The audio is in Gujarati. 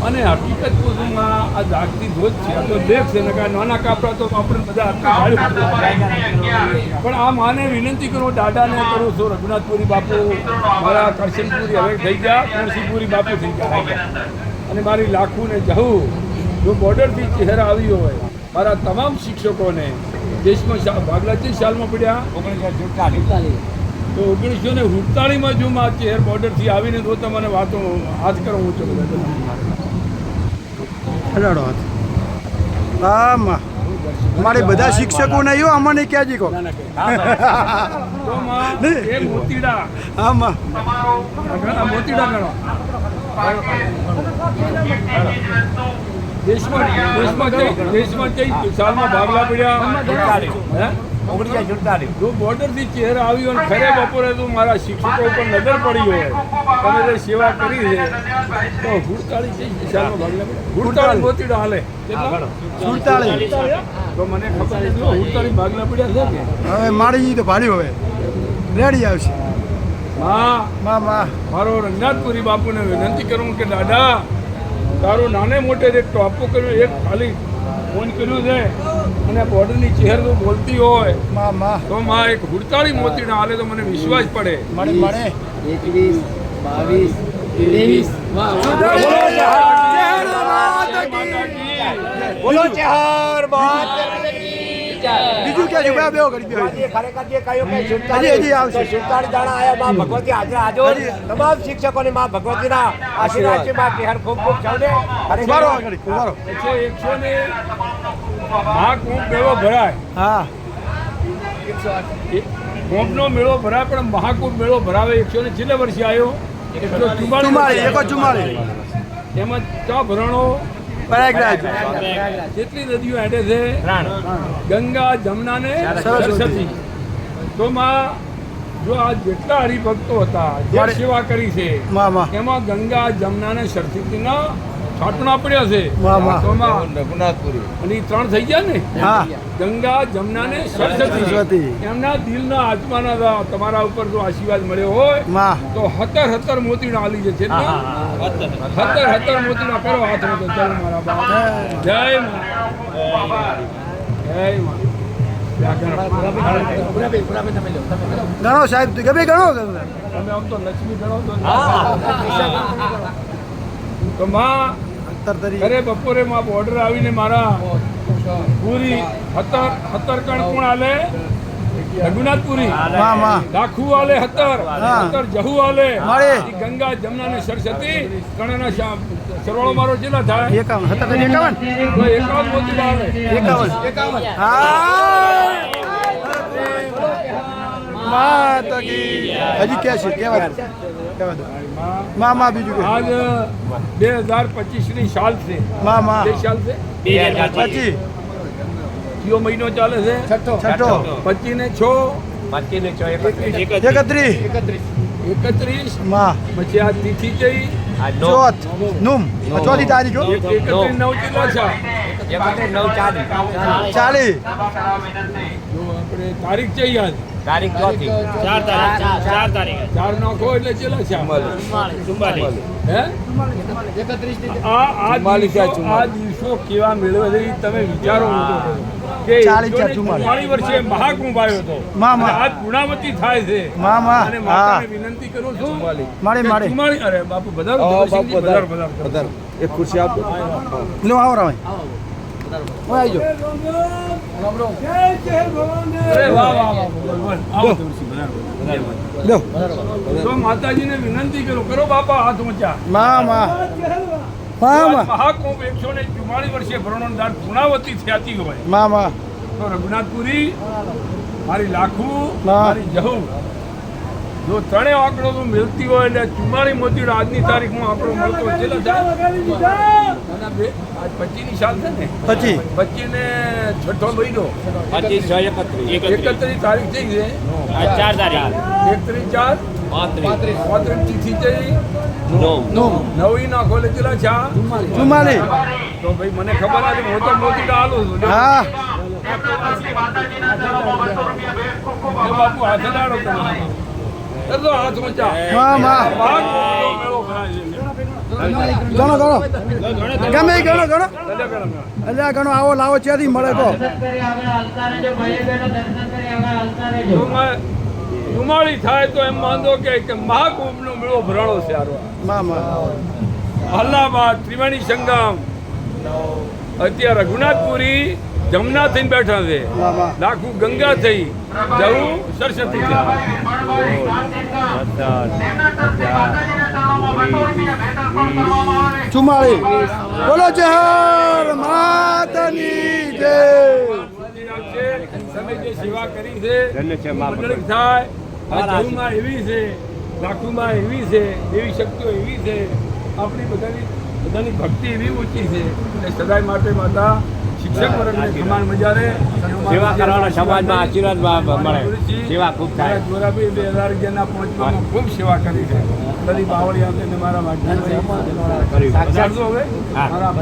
અને હકીકત પૂછવામાં આ જાગતી ધોધ છે આ તો દેખ છે ને નાના કાપડા તો આપણે બધા પણ આ માને વિનંતી કરું દાદાને કરું છું રઘુનાથપુરી બાપુ મારા કરશનપુરી હવે થઈ ગયા નરસિંહપુરી બાપુ થઈ ગયા અને મારી લાખુને જવું જો બોર્ડરથી ચહેરા આવી હોય મારા તમામ શિક્ષકોને દેશમાં ભાગલા છે સાલમાં પડ્યા તો ઓગણીસો ને સુડતાળીમાં જો માં ચેર બોર્ડરથી આવીને તો તમને વાતો હાથ કરો હું ચલો હજારો હાથ. આમાં. મારે બધા આવ્યો અમને ક્યાં કહો તો માં નહીં. ક્યાં મોતીડા. આમાં. મોતીડા ગણો. દેશમાં દેશમાં કઈ દેશમાં કઈ સાલમાં ભાગલા પડ્યા. બોર્ડરથી ચહેરા આવ્યો અને ખરે બપોરે તું મારા શિક્ષકો ઉપર નજર પડી હોય. તમે જે સેવા કરી છે તો પડ્યા હાલે. કેટલા? તો મને ખબર નથી હુડતાળી ભાગલા પડ્યા છે હવે મારી તો ભાડ્યું હવે રેડી આવશે. હા માં માં. મારો રંગનાથપુરી બાપુને વિનંતી કરું કે દાદા તારો નાને મોટે એક ટોપો કર્યો એક ખાલી ફોન કર્યો છે. અને બોર્ડરની ચહેર તો બોલતી હોય. માં માં. તો માં એક હુડતાળી મોતી ના હાલે તો મને વિશ્વાસ પડે. મળે મળે. એકવીસ બાવીસ ત્રેવીસ. બોલો ચહાર. બાત બીજું ક્યાં બે બેવો કરી બેહો. ખરેખર જે કહ્યું કે સુલતાની હજી આવશે. સુલતાની દાણા આયા માં ભગવતી હાજર હાજર હજી. તમામ શિક્ષકોને માં ભગવતીના આશીર્વાદ છે. માં બિહાર ખૂબ ખૂબ ચાલે અરે મારો આગળ મારો એકસો એકસો ને મેળો ભરાય. હા. કુંભનો મેળો ભરાય પણ મહાકુંભ મેળો ભરાવે એકસો ને છેલ્લે વર્ષે આવ્યો. એકસો ચુમ્માળી એમાં ચા ભરણો પ્રયાગરાજ. જેટલી નદીઓ છે ગંગા જમના ને સરસ્વતી. તો માં જો આ જેટલા હરિભક્તો હતા જે સેવા કરી છે માં માં એમાં ગંગા જમના ને સરસ્વતીના છાંટણા પડ્યા છે. માં અને એ ત્રણ થઈ ગયા ને? ગંગા જમના ને સરસ્વતી. એમના દિલના આત્માના તમારા ઉપર જો આશીર્વાદ મળ્યો હોયમાં તો હતર હતર મોતીના આલી જશે છે ને? હતર મોતી મોતીના કરો હાથ ચાલો મારા બાપ. જય મા જય માં ગણો સાહેબ ગમે ગણો? તમે આમ તો લક્ષ્મી ગણો તો તો માં અંતર તરી અરે બપોરે માં બોર્ડર આવીને મારા પૂરી હતર હતર કણ કોણ આલે? રઘુનાથપુરી. માં માં દાખુ આલે હતર હતર જહુ આલે. ગંગા જમના ને સરસ્વતી કણના શ્યામ સરવાળો મારો કેટલા થાય? એકાવન. હતર તરી એકાવન? તો એકાવન મોતી આવે એકાવન. હા માં કી હજી ક્યાં છે કેવા કેવા માં માં બીજું કે આજ બે હજાર પચીસની સાલ છે. માં માં. જે સાલ છે? પછી કયો મહિનો ચાલે છે? છઠ્ઠો. પચીસ ને છ? એકત્રીસ. એકત્રીસ. માં. પછી આ તિથિ જઈ ચોથ. નુમ. ચોથી તારીખ હો. એક- એકત્રીસ નવ. કેટલા છે ચાલી. જો આપણે તારીખ છે યાદ ચાર નાખો એટલે કેટલા છે હે? આ આ દિવસો આ દિવસો કેવા મેળવે છે તમે વિચારો કે ચાર વર્ષે મહાકુંભ આવ્યો હતો. આજ પૂર્ણાવતી થાય છે. માં, માં. અને માતાને વિનંતી કરું છું મારે મારે. અરે બાપુ વધારો ધવલસિંહજી, વધારો વધારો. ખુરશી આપો. લો આવો રામે બોલ. આવો તો માતાજીને વિનંતી કરું કરો બાપા હાથ ઊંચા. મા મા મહાકુંભ એકસો ને ચુમ્માલીસ વર્ષે ભરણો દાન પૂર્ણાવતી થયાતી હોય. માં માં તો રઘુનાથપુરી મારી લાખુ. મારી જહુ જો ત્રણેય આંકડો તો મિલતી હોય એટલે ચુમ્માળી મોતી આજની તારીખમાં આંકડો મળતો નાના આજ પચીસની સાલ છે ને? પછી પચીસ ને છઠ્ઠો મહિનો. એકત્રીસ. તારીખ થઈ છે. એકત્રીસ ચાર. પાંત્રીસ. તિથિ જઈ નવી ના ખોલે ચેલા? તો ભાઈ મને ખબર નથી હું તો મોતી હાલું છું. હા. બાપુ હાથ લાડો તમે ગણો ગણો ગમે ગણો ગણો ભલે ગણો, ગણો. એટલે આ ગણો આવો લાવો મળે તો. ધુમાડી થાય તો એમ માનતો કે મહાકુંભ નો મેળો ભરાણો છે અલ્હાબાદ ત્રિવેણી સંગમ. અત્યારે રઘુનાથપુરી જમના થઈને બેઠા છે. લાખું ગંગા થઈ જવું સરસ્વતી. ચુમ્માળી બોલો જહર માતાની જય. તમે જે સેવા કરી છે થાય આ એવી છે લાખુમાં એવી છે શક્તિઓ એવી છે. આપણી બધાની બધાની ભક્તિ એવી ઊંચી છે. અને સદાય માટે માતા શિક્ષક વર્ગને સમાન મજા રહે સેવા કરવાનો સમાજમાં આશીર્વાદ મળે. સેવા ખૂબ થાય. જોરાબી બે હજાર અગિયારના પહોંચવામાં ખૂબ સેવા કરી છે બધી બાવળી આવતી મારા કર્યું. હવે મારા.